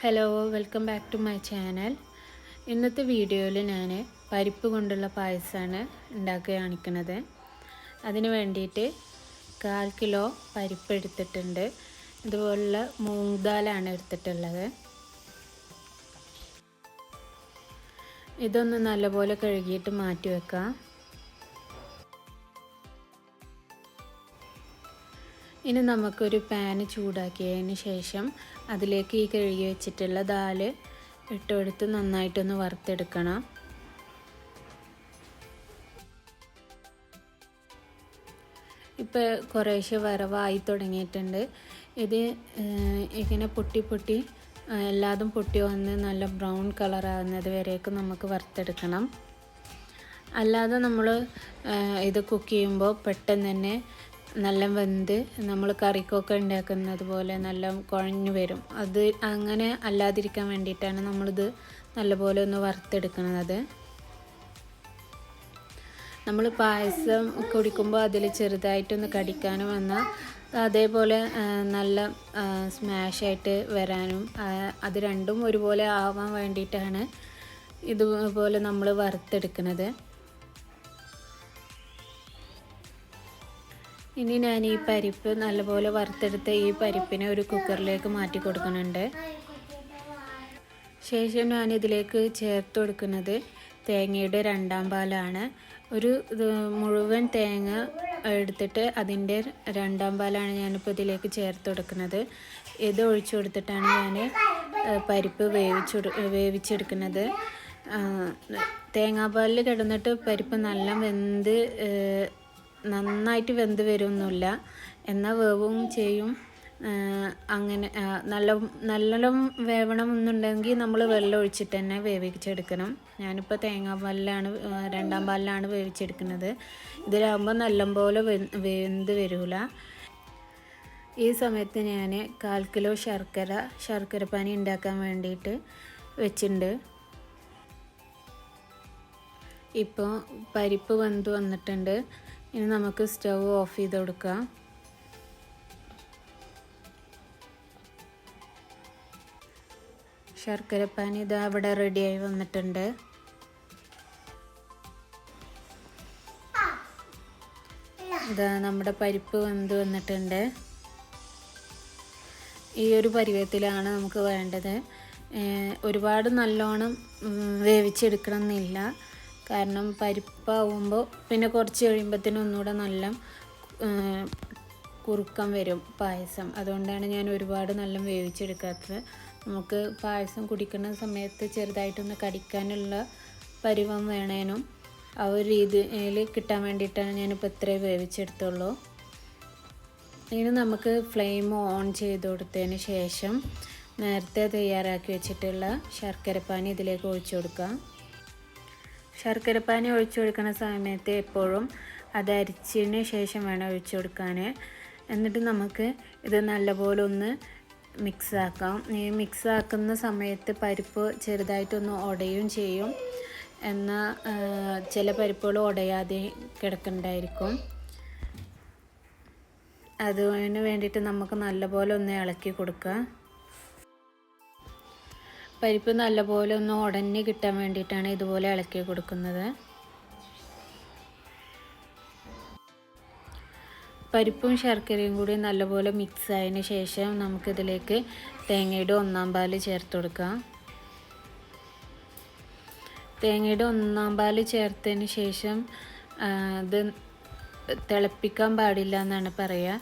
Hello welcome back to my channel ഇന്നത്തെ വീഡിയോയിൽ ഞാൻ പരിപ്പ് കൊണ്ടുള്ള പായസമാണ് ഉണ്ടാക്കി കാണിക്കുന്നത് അതിന് വേണ്ടിയിട്ട് കാൽ കിലോ പരിപ്പ് എടുത്തിട്ടുണ്ട്. ഇതുപോലുള്ള മൂങ്ങാലാണ് എടുത്തിട്ടുള്ളത്. ഇതൊന്ന് നല്ലപോലെ കഴുകിയിട്ട് മാറ്റി വെക്കാം. ഇനി നമുക്കൊരു പാന് ചൂടാക്കിയതിന് ശേഷം അതിലേക്ക് ഈ കഴുകി വെച്ചിട്ടുള്ള ദാൽ ഇട്ടെടുത്ത് നന്നായിട്ടൊന്ന് വറുത്തെടുക്കണം. ഇപ്പോൾ കുറേശ്ശെ വരവായി തുടങ്ങിയിട്ടുണ്ട്. ഇത് ഇങ്ങനെ പൊട്ടി പൊട്ടി എല്ലാതും പൊട്ടി വന്ന് നല്ല ബ്രൗൺ കളറാകുന്നത് വരെയൊക്കെ നമുക്ക് വറുത്തെടുക്കണം. അല്ലാതെ നമ്മൾ ഇത് കുക്ക് ചെയ്യുമ്പോൾ പെട്ടെന്ന് തന്നെ നല്ല വെന്ത് നമ്മൾ കറിക്കൊക്കെ ഉണ്ടാക്കുന്നത് പോലെ നല്ല കുഴഞ്ഞു വരും. അത് അങ്ങനെ അല്ലാതിരിക്കാൻ വേണ്ടിയിട്ടാണ് നമ്മളിത് നല്ലപോലെ ഒന്ന് വറുത്തെടുക്കുന്നത് നമ്മൾ പായസം കുടിക്കുമ്പോൾ അതിൽ ചെറുതായിട്ടൊന്ന് കടിക്കാനും വന്നാൽ അതേപോലെ നല്ല സ്മാഷായിട്ട് വരാനും അത് രണ്ടും ഒരുപോലെ ആവാൻ വേണ്ടിയിട്ടാണ് ഇതുപോലെ നമ്മൾ വറുത്തെടുക്കുന്നത്. ഇനി ഞാൻ ഈ പരിപ്പ് നല്ലപോലെ വറുത്തെടുത്ത ഈ പരിപ്പിനെ ഒരു കുക്കറിലേക്ക് മാറ്റി കൊടുക്കുന്നുണ്ട്. ശേഷം ഞാൻ ഇതിലേക്ക് ചേർത്ത് കൊടുക്കുന്നത് തേങ്ങയുടെ രണ്ടാം പാലാണ്. ഒരു മുഴുവൻ തേങ്ങ എടുത്തിട്ട് അതിന്റെ രണ്ടാം പാലാണ് ഞാനിപ്പോൾ ഇതിലേക്ക് ചേർത്ത് കൊടുക്കുന്നത്. ഇത് ഒഴിച്ചു കൊടുത്തിട്ടാണ് ഞാൻ പരിപ്പ് വേവിച്ചു വേവിച്ചെടുക്കുന്നത്. തേങ്ങാപ്പാലിൽ കിടന്നിട്ട് പരിപ്പ് നല്ല വെന്ത് നന്നായിട്ട് വെന്ത് വരുമൊന്നുമില്ല എന്നാൽ വേവും ചെയ്യും. അങ്ങനെ നല്ല നല്ലോണം വേവണം എന്നുണ്ടെങ്കിൽ നമ്മൾ വെള്ളം ഒഴിച്ചിട്ട് തന്നെ വേവിച്ചെടുക്കണം. ഞാനിപ്പോൾ തേങ്ങാ പാലിലാണ് രണ്ടാം പാലിലാണ് വേവിച്ചെടുക്കുന്നത്. ഇതിലാകുമ്പോൾ നല്ലപോലെ വെന്ത് വരില്ല ഈ സമയത്ത് ഞാൻ കാൽ കിലോ ശർക്കര ശർക്കര പാനി ഉണ്ടാക്കാൻ വേണ്ടിയിട്ട് വെച്ചിട്ടുണ്ട്. ഇപ്പോൾ പരിപ്പ് വെന്ത് വന്നിട്ടുണ്ട്. ഇനി നമുക്ക് സ്റ്റവ് ഓഫ് ചെയ്ത് കൊടുക്കാം. ശർക്കര ശർക്കരപ്പാനി ഇതാ അവിടെ റെഡിയായി വന്നിട്ടുണ്ട്. ഇതാ നമ്മുടെ പരിപ്പ് വെന്ത് വന്നിട്ടുണ്ട്. ഈ ഒരു പരുവത്തിലാണ് നമുക്ക് വേണ്ടത്. ഒരുപാട് നല്ലോണം വേവിച്ചെടുക്കണം എന്നില്ല കാരണം പരിപ്പാവുമ്പോൾ പിന്നെ കുറച്ച് കഴിയുമ്പോഴത്തേനും ഒന്നുകൂടെ നല്ല കുറുക്കം വരും പായസം. അതുകൊണ്ടാണ് ഞാൻ ഒരുപാട് നല്ല വേവിച്ചെടുക്കാത്തത്. നമുക്ക് പായസം കുടിക്കുന്ന സമയത്ത് ചെറുതായിട്ടൊന്ന് കടിക്കാനുള്ള പരുവം വേണേനും. ആ ഒരു രീതിയിൽ കിട്ടാൻ വേണ്ടിയിട്ടാണ് ഞാനിപ്പോൾ ഇത്രയും വേവിച്ചെടുത്തുള്ളൂ. ഇനി നമുക്ക് ഫ്ലെയിം ഓൺ ചെയ്ത് കൊടുത്തതിന് ശേഷം നേരത്തെ തയ്യാറാക്കി വെച്ചിട്ടുള്ള ശർക്കരപ്പാനി ഇതിലേക്ക് ഒഴിച്ചു കൊടുക്കാം. ശർക്കരപ്പാനി ഒഴിച്ചു കൊടുക്കുന്ന സമയത്ത് എപ്പോഴും അത് അരിച്ചതിന് ശേഷം വേണം ഒഴിച്ചു കൊടുക്കാൻ. എന്നിട്ട് നമുക്ക് ഇത് നല്ലപോലെ ഒന്ന് മിക്സ് ആക്കാം. ഈ മിക്സ് ആക്കുന്ന സമയത്ത് പരിപ്പ് ചെറുതായിട്ടൊന്ന് ഉടയും ചെയ്യും. എന്നാൽ ചില പരിപ്പുകൾ ഉടയാതെ കിടക്കുന്നുണ്ടായിരിക്കും അതിന് വേണ്ടിയിട്ട് നമുക്ക് നല്ലപോലെ ഒന്ന് ഇളക്കി കൊടുക്കുക. പരിപ്പ് നല്ലപോലെ ഒന്ന് ഉടഞ്ഞ് കിട്ടാൻ വേണ്ടിയിട്ടാണ് ഇതുപോലെ ഇളക്കി കൊടുക്കുന്നത്. പരിപ്പും ശർക്കരയും കൂടി നല്ലപോലെ മിക്സ് ആയതിന് ശേഷം നമുക്കിതിലേക്ക് തേങ്ങയുടെ ഒന്നാം പാൽ ചേർത്ത് കൊടുക്കാം. തേങ്ങയുടെ ഒന്നാം പാൽ ചേർത്തതിന് ശേഷം ഇത് തിളപ്പിക്കാൻ പാടില്ല എന്നാണ് പറയുക.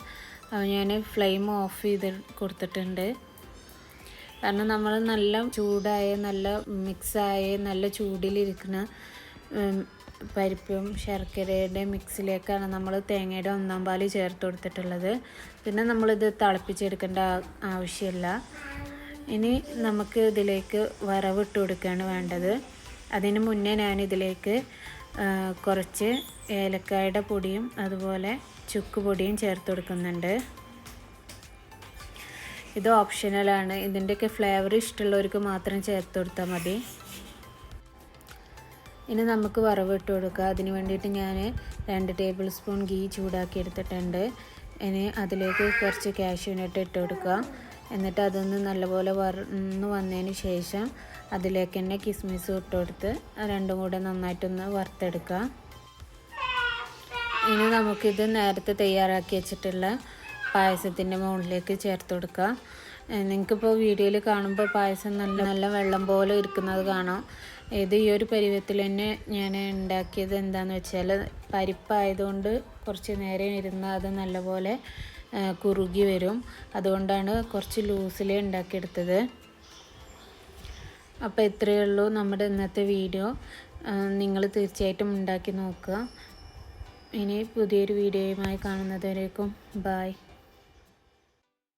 ഞാൻ ഫ്ലെയിം ഓഫ് ചെയ്ത് കൊടുത്തിട്ടുണ്ട്. കാരണം നമ്മൾ നല്ല ചൂടായ നല്ല മിക്സായ നല്ല ചൂടിലിരിക്കുന്ന പരിപ്പും ശർക്കരയുടെ മിക്സിലേക്കാണ് നമ്മൾ തേങ്ങയുടെ ഒന്നാം പാൽ ചേർത്ത് കൊടുത്തിട്ടുള്ളത്. പിന്നെ നമ്മളിത് തിളപ്പിച്ചെടുക്കേണ്ട ആവശ്യമില്ല. ഇനി നമുക്ക് ഇതിലേക്ക് വറവിട്ട് കൊടുക്കുകയാണ് വേണ്ടത്. അതിന് മുന്നേ ഞാൻ ഇതിലേക്ക് കുറച്ച് ഏലക്കായുടെ പൊടിയും അതുപോലെ ചുക്ക് പൊടിയും ചേർത്ത് കൊടുക്കുന്നുണ്ട്. ഇത് ഓപ്ഷണലാണ് ഇതിന്റെയൊക്കെ ഫ്ലേവർ ഇഷ്ടമുള്ളവർക്ക് മാത്രം ചേർത്ത് കൊടുത്താൽ മതി. ഇനി നമുക്ക് വറവ് ഇട്ട് കൊടുക്കുക അതിന് വേണ്ടിയിട്ട് ഞാൻ രണ്ട് ടേബിൾ സ്പൂൺ ഗീ ചൂടാക്കി എടുത്തിട്ടുണ്ട്. ഇനി അതിലേക്ക് കുറച്ച് കാഷ്യൂനട്ട് ഇട്ട് കൊടുക്കുക എന്നിട്ട് അതൊന്ന് നല്ലപോലെ വറന്ന് വന്നതിന് ശേഷം അതിലേക്ക് തന്നെ കിസ്മിസ് ഇട്ട് കൊടുത്ത് രണ്ടും കൂടെ നന്നായിട്ടൊന്ന് വറുത്തെടുക്കുക ഇനി നമുക്കിത് നേരത്തെ തയ്യാറാക്കി വെച്ചിട്ടുള്ള പായസത്തിന്റെ മുകളിലേക്ക് ചേർത്ത് കൊടുക്കുക. നിങ്ങൾക്കിപ്പോൾ വീഡിയോയിൽ കാണുമ്പോൾ പായസം നല്ല നല്ല വെള്ളം പോലെ ഇരിക്കുന്നത് കാണാം. ഇത് ഈ ഒരു പരിവത്തിൽ തന്നെ ഞാൻ ഉണ്ടാക്കിയത് എന്താണെന്ന് വെച്ചാൽ പരിപ്പായതുകൊണ്ട് കുറച്ച് നേരം ഇരുന്നാൽ അത് നല്ലപോലെ കുറുകി വരും. അതുകൊണ്ടാണ് കുറച്ച് ലൂസിലേ ഉണ്ടാക്കിയെടുത്തത്. അപ്പോൾ ഇത്രയേ ഉള്ളൂ നമ്മുടെ ഇന്നത്തെ വീഡിയോ. നിങ്ങൾ തീർച്ചയായിട്ടും ഉണ്ടാക്കി നോക്കുക. ഇനി പുതിയൊരു വീഡിയോയുമായി കാണുന്നതുവരേക്കും. ബായ്